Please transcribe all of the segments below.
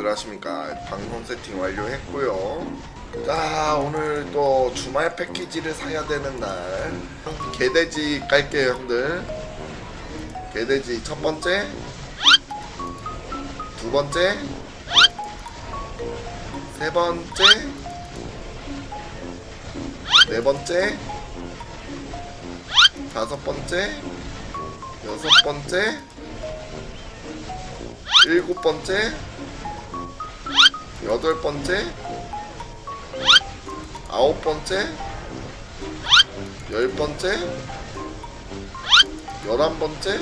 안녕들 하십니까? 방송 세팅 완료했고요. 자 오늘 또 주말 패키지를 사야 되는 날. 개돼지 깔게요 형들. 개돼지 첫 번째 두 번째 세 번째 네 번째 다섯 번째 여섯 번째 일곱 번째 여덟 번째 아홉 번째 열 번째 열한 번째.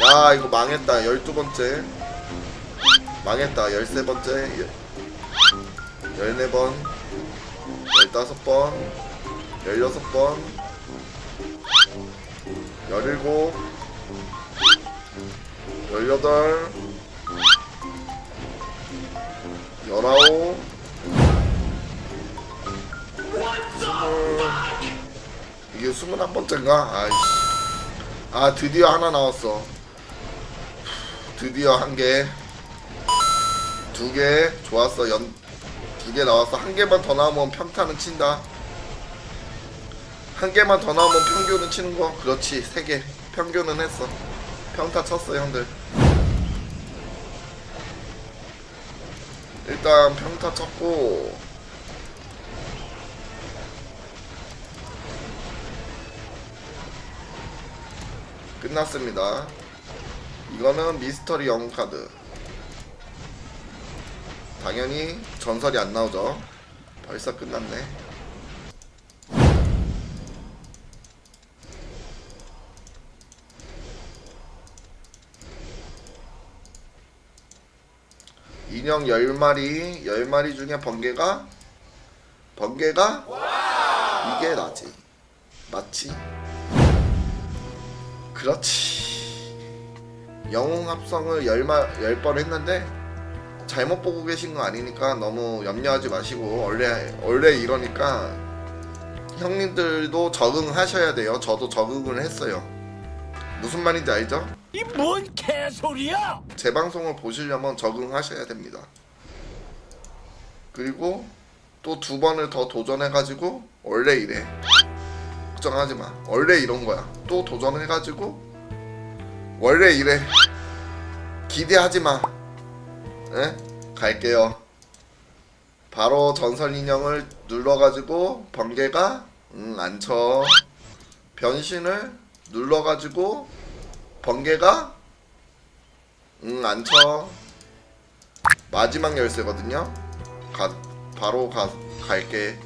야 이거 망했다. 열두 번째. 망했다. 열세 번째. 열- 열네 번 열다섯 번 열여섯 번 열일곱 열여덟 스물 이게 스물한 번째인가? 아이씨. 아 드디어 하나 나왔어. 드디어 한개 두 개. 좋았어. 연 두 개 나왔어. 한 개만 더 나오면 평타는 친다. 한 개만 더 나오면 평균은 치는 거. 그렇지. 세 개. 평균은 했어. 평타 쳤어 형들 일단 평타 쳤고. 끝났습니다. 이거는 미스터리 영웅 카드. 당연히 전설이 안 나오죠. 벌써 끝났네 인형 10마리 10마리 중에 번개가 번개가 이게 나지. 맞지? 그렇지. 영웅 합성을 10마, 10번 했는데 잘못 보고 계신 거 아니니까 너무 염려하지 마시고 원래 원래 이러니까 형님들도 적응하셔야 돼요. 저도 적응을 했어요. 무슨 말인지 알죠? 이 뭔 개소리야! 제 방송을 보시려면 적응하셔야 됩니다. 그리고 또 두 번을 더 도전해가지고 원래 이래. 걱정하지 마. 원래 이런 거야. 또 도전해가지고 원래 이래. 기대하지 마. 에? 갈게요. 바로 전설 인형을 눌러가지고 번개가 응안 쳐. 변신을 눌러가지고 번개가 응, 안 쳐. 마지막 열쇠거든요. 가, 바로 가, 갈게.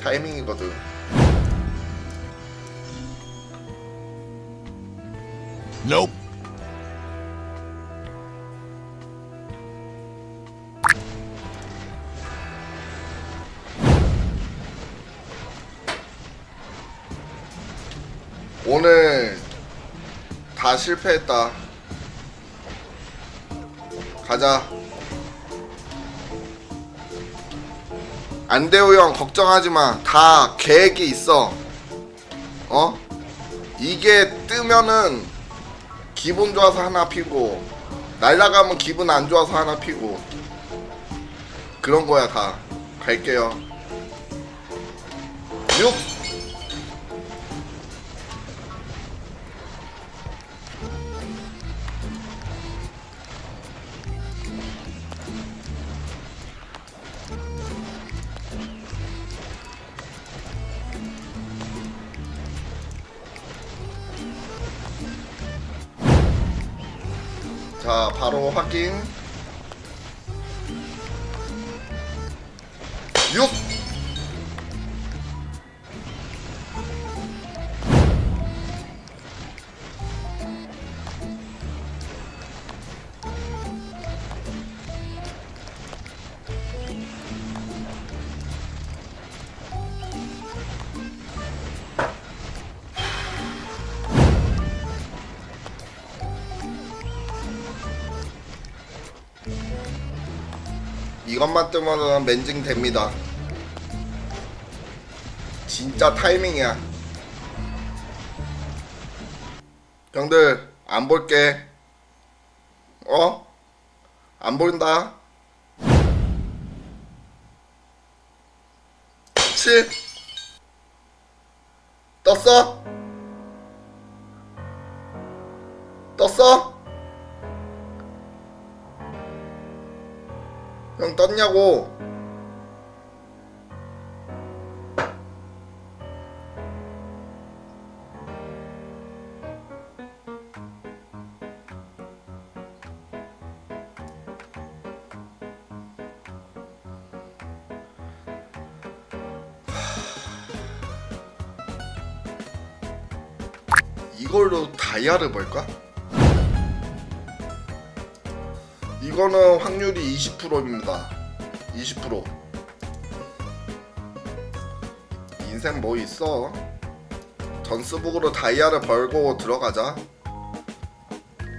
타이밍이거든. Nope. 오늘 다 실패했다. 가자. 안 돼요, 형. 걱정하지 마. 다 계획이 있어. 어? 이게 뜨면은 기분 좋아서 하나 피고, 날라가면 기분 안 좋아서 하나 피고. 그런 거야, 다. 갈게요. 6! 바로 확인. 6! 이것만 뜨면은 멘징 됩니다. 진짜 타이밍이야. 형들 안 볼게. 어? 안 보인다. 7 떴어? 떴어? 형 떴냐고? 이걸로 다이아를 벌까? 이거는 확률이 20%입니다. 20%. 인생 뭐 있어? 전스북으로 다이아를 벌고 들어가자.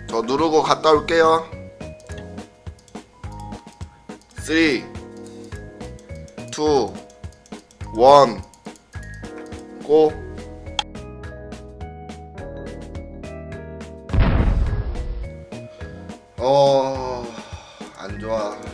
저 누르고 갔다 올게요. 3 2 1 고! 어, 안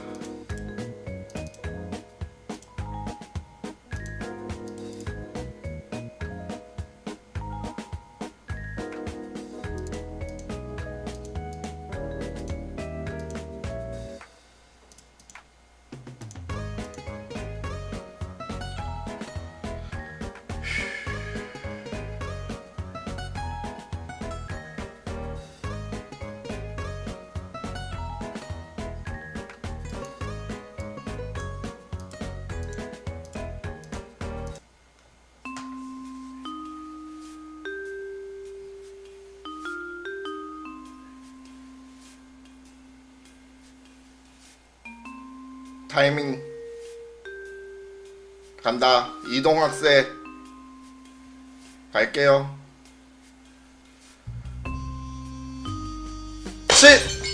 타이밍. 간다. 이동학세. 갈게요. 7